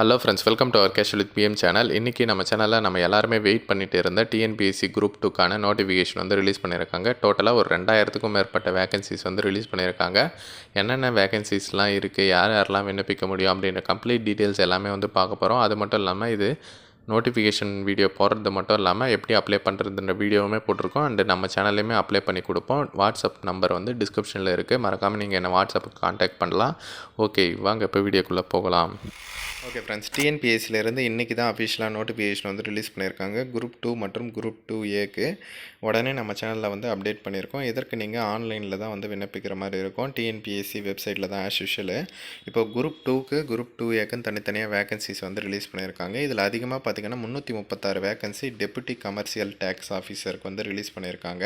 Hello friends welcome to our casual with PM channel இன்றைக்கி நம்ம சேனலில் நம்ம எல்லாருமே வெயிட் பண்ணிட்டு இருந்த டிஎன்பிஎஸ்சி குரூப் டூக்கான நோட்டிஃபிகேஷன் வந்து ரிலீஸ் பண்ணியிருக்காங்க டோட்டலாக ஒரு ரெண்டாயிரத்துக்கும் மேற்பட்ட வேகன்சிஸ் வந்து ரிலீஸ் பண்ணியிருக்காங்க என்னென்ன வேகன்சிஸ்லாம் இருக்குது யார் யாரெல்லாம் விண்ணப்பிக்க முடியும் அப்படின்ற கம்ப்ளீட் டீட்டெயில்ஸ் எல்லாமே வந்து பார்க்க போகிறோம் அது மட்டும் இல்லாமல் இது நோட்டிஃபிகேஷன் வீடியோ போடுறது மட்டும் இல்லாமல் எப்படி அப்ளை பண்ணுறதுன்ற வீடியோவுமே போட்டிருக்கோம். அண்டு நம்ம சேனல்லையுமே அப்ளை பண்ணி கொடுப்போம். வாட்ஸ்அப் நம்பர் வந்து டிஸ்கிரிப்ஷனில் இருக்குது மறக்காமல் நீங்கள் என்னை வாட்ஸ்அப்புக்கு காண்டாக்ட் பண்ணலாம். ஓகே வாங்க இப்போ வீடியோக்குள்ளே போகலாம். ஓகே ஃப்ரெண்ட்ஸ் டிஎன்பிஎஸ்சிலேருந்து இன்றைக்கி தான் அஃபிஷியலாக நோட்டிஃபிகேஷன் வந்து ரிலீஸ் பண்ணியிருக்காங்க. குரூப் டூ மற்றும் குரூப் டூ ஏக்கு உடனே நம்ம சேனலில் வந்து அப்டேட் பண்ணியிருக்கோம். இதற்கு நீங்கள் ஆன்லைனில் தான் வந்து விண்ணப்பிக்கிற மாதிரி இருக்கும்? டிஎன்பிஎஸ்சி வெப்சைட்டில் தான் ஆஸ் யூஷுவலு இப்போ குரூப் டூக்கு குரூப் டூ ஏக்குன்னு தனித்தனியாக வேகன்சிஸ் வந்து ரிலீஸ் பண்ணியிருக்காங்க. இதில் அதிகமாக பார்த்தீங்கன்னா முந்நூற்றி முப்பத்தாறு வேகன்சி டெபுட்டி கமர்ஷியல் டேக்ஸ் ஆஃபீஸருக்கு வந்து ரிலீஸ் பண்ணியிருக்காங்க.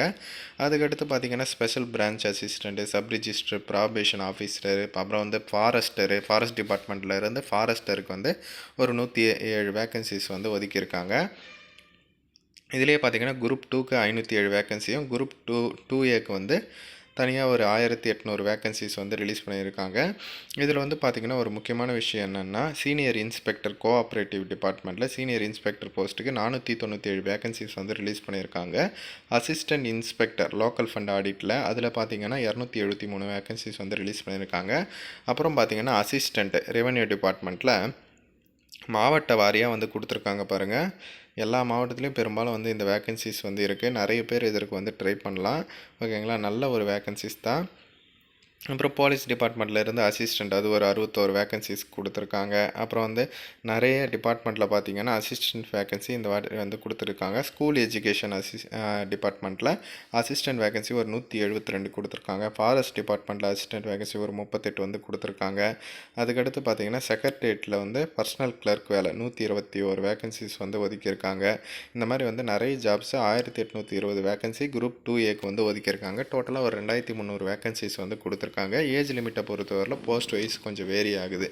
அதுக்கடுத்து பார்த்தீங்கன்னா special branch assistant sub register probation officer அப்புறம் வந்து ஃபாரஸ்டரு ஃபாரஸ்ட் டிபார்ட்மெண்ட்டில் இருந்து போஸ்ட்டுக்கு வந்து ஒரு நூற்றி ஏழு வேக்கன்சிஸ் வந்து ஒதுக்கியிருக்காங்க. இதிலே பார்த்திங்கன்னா குரூப் டூக்கு ஐநூற்றி ஏழு வேக்கன்சியும் குரூப் டூ டூ ஏக்கு வந்து தனியாக ஒரு ஆயிரத்தி எட்நூறு வேக்கன்சிஸ் வந்து ரிலீஸ் பண்ணியிருக்காங்க. இதில் வந்து பார்த்திங்கன்னா ஒரு முக்கியமான விஷயம் என்னென்னா சீனியர் இன்ஸ்பெக்டர் கோஆப்ரேட்டிவ் டிபார்ட்மெண்ட்டில் சீனியர் இன்ஸ்பெக்டர் போஸ்ட்டுக்கு நானூற்றி தொண்ணூற்றி ஏழு வேக்கன்சிஸ் வந்து ரிலீஸ் பண்ணியிருக்காங்க. அசிஸ்டன்ட் இன்ஸ்பெக்டர் லோக்கல் ஃபண்ட் ஆடிட்டில் அதில் பார்த்தீங்கன்னா இரநூத்தி எழுபத்தி மூணு வேக்கன்சிஸ் வந்து ரிலீஸ் பண்ணியிருக்காங்க. அப்புறம் பார்த்தீங்கன்னா அசிஸ்டண்ட் ரெவன்யூ டிபார்ட்மெண்ட்டில் மாவட்ட வாரியாக வந்து கொடுத்துருக்காங்க பாருங்கள் எல்லா மாவட்டத்துலேயும் பெரும்பாலும் வந்து இந்த வேக்கன்சிஸ் வந்து இருக்குது நிறைய பேர் இதற்கு வந்து ட்ரை பண்ணலாம். ஓகேங்களா நல்ல ஒரு வேக்கன்சிஸ் தான். அப்புறம் போலீஸ் டிபார்ட்மெண்ட்டில் இருந்து அசிஸ்டண்ட் அது ஒரு அறுபத்தோரு வேக்கன்சிஸ் கொடுத்துருக்காங்க. அப்புறம் வந்து நிறைய டிபார்ட்மெண்ட்டில் பார்த்தீங்கன்னா அசிஸ்டன்ட் வேக்கன்சி இந்த வாட்டி வந்து கொடுத்துருக்காங்க. ஸ்கூல் எஜுகேஷன் அசிஸ் டிபார்ட்மெண்ட்டில் அசிஸ்டன்ட் வேக்கன்சி ஒரு நூற்றி எழுபத்தி ரெண்டு கொடுத்துருக்காங்க. ஃபாரஸ்ட் டிபார்ட்மெண்ட்டில் அசிஸ்டன்ட் வேக்கன்சி ஒரு முப்பத்தெட்டு வந்து கொடுத்துருக்காங்க. அதுக்கடுத்து பார்த்தீங்கன்னா செக்ரட்டரியேட்டில் வந்து பர்சனல் கிளர்க் வேலை நூற்றி இருபத்தி ஒரு வேக்கன்சிஸ் வந்து ஒதுக்கியிருக்காங்க. இந்த மாதிரி வந்து நிறைய ஜாப்ஸ் ஆயிரத்தி எட்நூற்றி இருபது வேக்கன்சி குரூப் டூ ஏக்கு வந்து ஒதுக்கியிருக்காங்க. டோட்டலாக ஒரு ரெண்டாயிரத்தி முந்நூறு வேக்கன்சிஸ் வந்து கொடுத்துருக்காங்க. ஏஜ் லிமிட்டை பொறுத்தவரையில் போஸ்ட் வைஸ் கொஞ்சம் வேரி ஆகுது.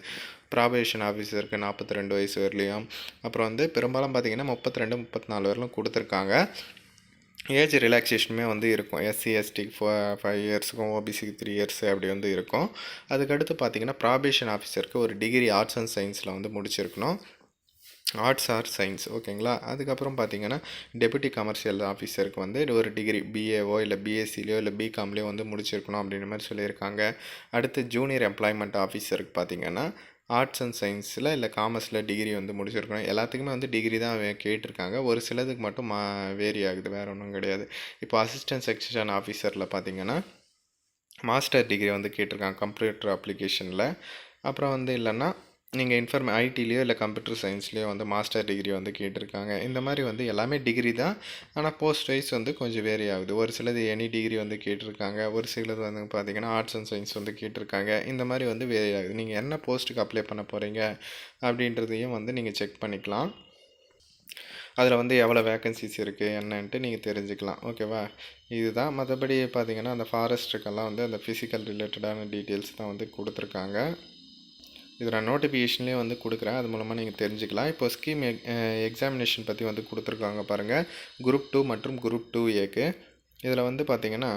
ப்ராபேஷன் ஆஃபீஸருக்கு நாற்பத்தி ரெண்டு வயசு வரலையும் அப்புறம் வந்து பெரும்பாலும் பார்த்தீங்கன்னா முப்பத்தி ரெண்டு முப்பத்தி நாலு வரலும் கொடுத்துருக்காங்க. ஏஜ் ரிலாக்ஸேஷனுமே வந்து இருக்கும். எஸ்சி எஸ்டி ஃபோ ஃபைவ் இயர்ஸுக்கும் ஓபிசிக்கு த்ரீ இயர்ஸ் அப்படி வந்து இருக்கும். அதுக்கடுத்து பார்த்தீங்கன்னா ப்ராபேஷன் ஆஃபீஸருக்கு ஒரு டிகிரி ஆர்ட்ஸ் அண்ட் சயின்ஸில் வந்து முடிச்சிருக்கணும். ஆர்ட்ஸ் ஆர் சயின்ஸ் ஓகேங்களா அதுக்கப்புறம் பார்த்தீங்கன்னா டெபுட்டி கமர்ஷியல் ஆஃபீஸருக்கு வந்து ஒரு டிகிரி பிஏஓ இல்லை பிஎஸ்சிலையோ இல்லை பிகாம்லேயோ வந்து முடிச்சிருக்கணும் அப்படின்ற மாதிரி சொல்லியிருக்காங்க. அடுத்து ஜூனியர் எம்ப்ளாய்மெண்ட் ஆஃபீஸருக்கு பார்த்தீங்கன்னா ஆர்ட்ஸ் அண்ட் சயின்ஸில் இல்லை காமர்ஸில் டிகிரி வந்து முடிச்சிருக்கணும். எல்லாத்துக்குமே வந்து டிகிரி தான் கேட்டிருக்காங்க. ஒரு சிலதுக்கு மட்டும் மா வேரி ஆகுது வேறு ஒன்றும் கிடையாது. இப்போ அசிஸ்டன்ட் செக்ஷன் ஆஃபீஸரில் பார்த்தீங்கன்னா மாஸ்டர் டிகிரி வந்து கேட்டிருக்காங்க கம்ப்யூட்டர் அப்ளிகேஷனில் அப்புறம் வந்து இல்லைன்னா நீங்கள் இன்ஃபர்மே ஐடிலேயோ இல்லை கம்ப்யூட்டர் சயின்ஸ்லேயோ வந்து மாஸ்டர் டிகிரி வந்து கேட்டிருக்காங்க. இந்த மாதிரி வந்து எல்லாமே டிகிரி தான். ஆனால் போஸ்ட் வைஸ் வந்து கொஞ்சம் வேரி ஆகுது. ஒரு சிலது எனி டிகிரி வந்து கேட்டிருக்காங்க. ஒரு சிலது வந்து பார்த்தீங்கன்னா ஆர்ட்ஸ் அண்ட் சயின்ஸ் வந்து கேட்டிருக்காங்க. இந்த மாதிரி வந்து வேரி ஆகுது. நீங்கள் என்ன போஸ்ட்டுக்கு அப்ளை பண்ண போகிறீங்க அப்படின்றதையும் வந்து நீங்கள் செக் பண்ணிக்கலாம். அதில் வந்து எவ்வளோ வேக்கன்சிஸ் இருக்குது என்னன்ட்டு நீங்கள் தெரிஞ்சுக்கலாம். ஓகேவா இதுதான். மற்றபடி பார்த்தீங்கன்னா அந்த ஃபாரஸ்ட்டுக்கெல்லாம் வந்து அந்த ஃபிசிக்கல் ரிலேட்டடான டீட்டெயில்ஸ் தான் வந்து கொடுத்துருக்காங்க. இது நான் நோட்டிஃபிகேஷன்லேயே வந்து கொடுக்குறேன். அது மூலமாக நீங்கள் தெரிஞ்சுக்கலாம். இப்போ ஸ்கீம் எக்ஸாமினேஷன் பற்றி வந்து கொடுத்துருக்காங்க பாருங்கள் குரூப் டூ மற்றும் குரூப் டூ ஏக்கு இதில் வந்து பார்த்தீங்கன்னா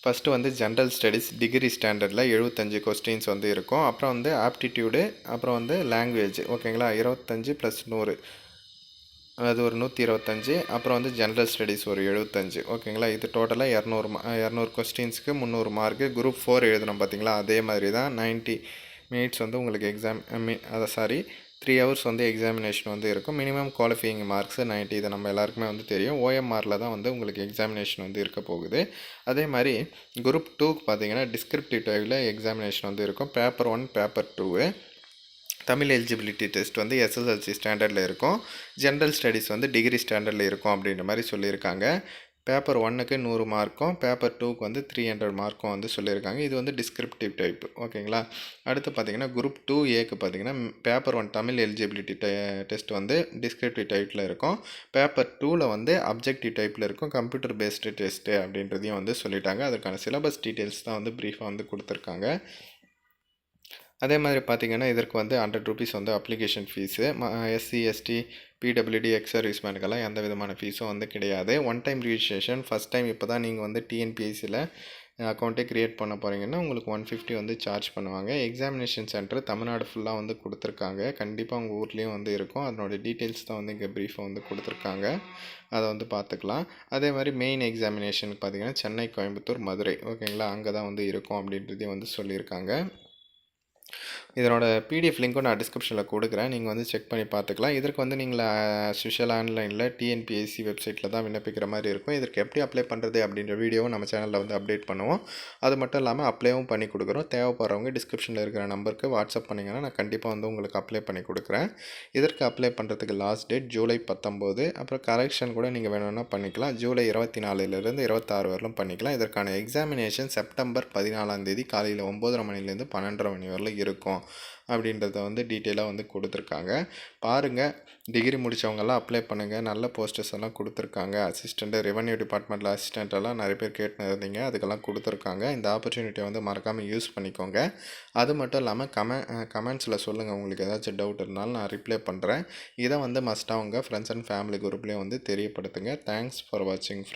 ஃபஸ்ட்டு வந்து ஜென்ரல் ஸ்டடீஸ் டிகிரி ஸ்டாண்டர்டில் எழுபத்தஞ்சு கொஸ்டின்ஸ் வந்து இருக்கும். அப்புறம் வந்து ஆப்டிடியூடு அப்புறம் வந்து லாங்குவேஜ் ஓகேங்களா இருபத்தஞ்சி ப்ளஸ் நூறு. அது ஒரு நூற்றி இருபத்தஞ்சி அப்புறம் வந்து ஜென்ரல் ஸ்டடீஸ் ஒரு எழுபத்தஞ்சு. ஓகேங்களா இது டோட்டலாக இரநூறு இரநூறு கொஸ்டின்ஸுக்கு முந்நூறு மார்க்கு குரூப் ஃபோர் எழுதணும் பார்த்தீங்களா அதே மாதிரி தான் 90 மினிட்ஸ் வந்து உங்களுக்கு எக்ஸாம் மீ அதை சாரி த்ரீ ஹவர்ஸ் வந்து எக்ஸாமினேஷன் வந்து இருக்கும். மினிமம் குவாலிஃபையிங் மார்க்ஸ் 90 இது நம்ம எல்லாருக்குமே வந்து தெரியும். ஓஎம்ஆரில் தான் வந்து உங்களுக்கு எக்ஸாமினேஷன் வந்து இருக்க போகுது. அதே மாதிரி குரூப் டூக்கு பார்த்தீங்கன்னா டிஸ்கிரிப்டிவ் டைவில் எக்ஸாமினேஷன் வந்து இருக்கும். Paper one paper two Tamil eligibility test வந்து எஸ்எஸ்எல்சி ஸ்டாண்டர்டில் இருக்கும். ஜென்ரல் ஸ்டடீஸ் வந்து டிகிரி ஸ்டாண்டர்டில் இருக்கும் அப்படின்ற மாதிரி சொல்லியிருக்காங்க. பேப்பர் ஒன்னுக்கு நூறு மார்க்கும் பேப்பர் டூக்கு வந்து த்ரீ ஹண்ட்ரட் மார்க்கும் வந்து சொல்லியிருக்காங்க. இது வந்து டிஸ்கிரிப்டிவ் டைப் ஓகேங்களா அடுத்து பார்த்தீங்கன்னா குரூப் டூ ஏக்கு பார்த்தீங்கன்னா paper one Tamil eligibility test வந்து டிஸ்கிரிப்டிவ் டைப்பில் இருக்கும். பேப்பர் டூவில் வந்து அப்ஜெக்டிவ் டைப்பில் இருக்கும். கம்ப்யூட்டர் பேஸ்டு டெஸ்ட்டு அப்படின்றதையும் வந்து சொல்லிட்டாங்க. அதற்கான சிலபஸ் டீட்டெயில்ஸ் தான் வந்து ப்ரீஃபாக வந்து கொடுத்துருக்காங்க. அதே மாதிரி பார்த்தீங்கன்னா இதற்கு வந்து ஹண்ட்ரட் ருபீஸ் வந்து application fees SC ST PWD ex சர்வீஸ்மேனுக்கெல்லாம் எந்த விதமான ஃபீஸும் வந்து கிடையாது. One time registration first time இப்போ தான் நீங்கள் வந்து டிஎன்பிஎஸ்சியில் அக்கௌண்ட்டே க்ரியேட் பண்ண போகிறீங்கன்னா உங்களுக்கு ஒன் ஃபிஃப்டி வந்து சார்ஜ் பண்ணுவாங்க. எக்ஸாமினேஷன் சென்டர் தமிழ்நாடு ஃபுல்லாக வந்து கொடுத்துருக்காங்க. கண்டிப்பாக உங்கள் ஊர்லேயும் வந்து இருக்கும். அதனோட டீட்டெயில்ஸ் தான் வந்து இங்கே ப்ரீஃபாக வந்து கொடுத்துருக்காங்க. அதை வந்து பார்த்துக்கலாம் அதே மாதிரி மெயின் எக்ஸாமினேஷனுக்கு பார்த்தீங்கன்னா சென்னை கோயம்புத்தூர் மதுரை. ஓகேங்களா அங்கே தான் வந்து இருக்கும் அப்படின்றதையும் வந்து சொல்லியிருக்காங்க. இதனோட பிடிஎஃப் லிங்க்கும் நான் டிஸ்கிரிப்ஷனில் கொடுக்குறேன். நீங்கள் வந்து செக் பண்ணி பார்த்துக்கலாம். இதற்கு வந்து நீங்கள் ஸ்பெஷல் ஆன்லைனில் டிஎன்பிஎஸ்சி வெப்சைட்டில் தான் விண்ணப்பிக்கிற மாதிரி இருக்கும். இதற்கு எப்படி அப்ளை பண்ணுறது அப்படின்ற வீடியோவும் நம்ம சேனலில் வந்து அப்டேட் பண்ணுவோம். அது மட்டும் இல்லாமல் அப்ளைவும் பண்ணி கொடுக்குறோம். தேவைப்படுறவங்க டிஸ்கிரிப்ஷனில் இருக்கிற நம்பருக்கு வாட்ஸ்அப் பண்ணிங்கன்னா நான் கண்டிப்பாக வந்து உங்களுக்கு அப்ளை பண்ணி கொடுக்குறேன். இதற்கு அப்ளை பண்ணுறதுக்கு லாஸ்ட் டேட் ஜூலை பத்தொம்போது அப்புறம் கரெக்ஷன் கூட நீங்கள் வேணும்னா பண்ணிக்கலாம். ஜூலை இருபத்தி நாலுலேருந்து இருபத்தாறு வரலும் பண்ணிக்கலாம். இதற்கான எக்ஸாமினேஷன் செப்டம்பர் பதினாலாம் தேதி காலையில் ஒம்போதரை மணிலேருந்து பன்னெண்டரை மணி வரலும் இருக்கும் அப்படின்றத வந்து டீட்டெயிலாக வந்து கொடுத்துருக்காங்க. பாருங்கள் டிகிரி முடித்தவங்கெல்லாம் அப்ளை பண்ணுங்கள் நல்ல போஸ்டர்ஸ் எல்லாம் கொடுத்துருக்காங்க. அசிஸ்டண்ட்டு ரெவன்யூ டிபார்ட்மெண்ட்டில் அசிஸ்டண்ட்டெல்லாம் நிறைய பேர் கேட்டுன்னு இருந்தீங்க அதுக்கெல்லாம் கொடுத்துருக்காங்க. இந்த ஆப்பர்ச்சுனிட்டியை வந்து மறக்காமல் யூஸ் பண்ணிக்கோங்க. அது மட்டும் இல்லாமல் கமெ கமெண்ட்ஸில் சொல்லுங்கள் உங்களுக்கு ஏதாச்சும் டவுட் இருந்தாலும் நான் ரிப்ளை பண்ணுறேன் இதை வந்து மஸ்ட்டாக உங்கள் ஃப்ரெண்ட்ஸ் அண்ட் ஃபேமிலி குரூப்லேயும் வந்து தெரியப்படுத்துங்க. தேங்க்ஸ் ஃபார் வாட்சிங்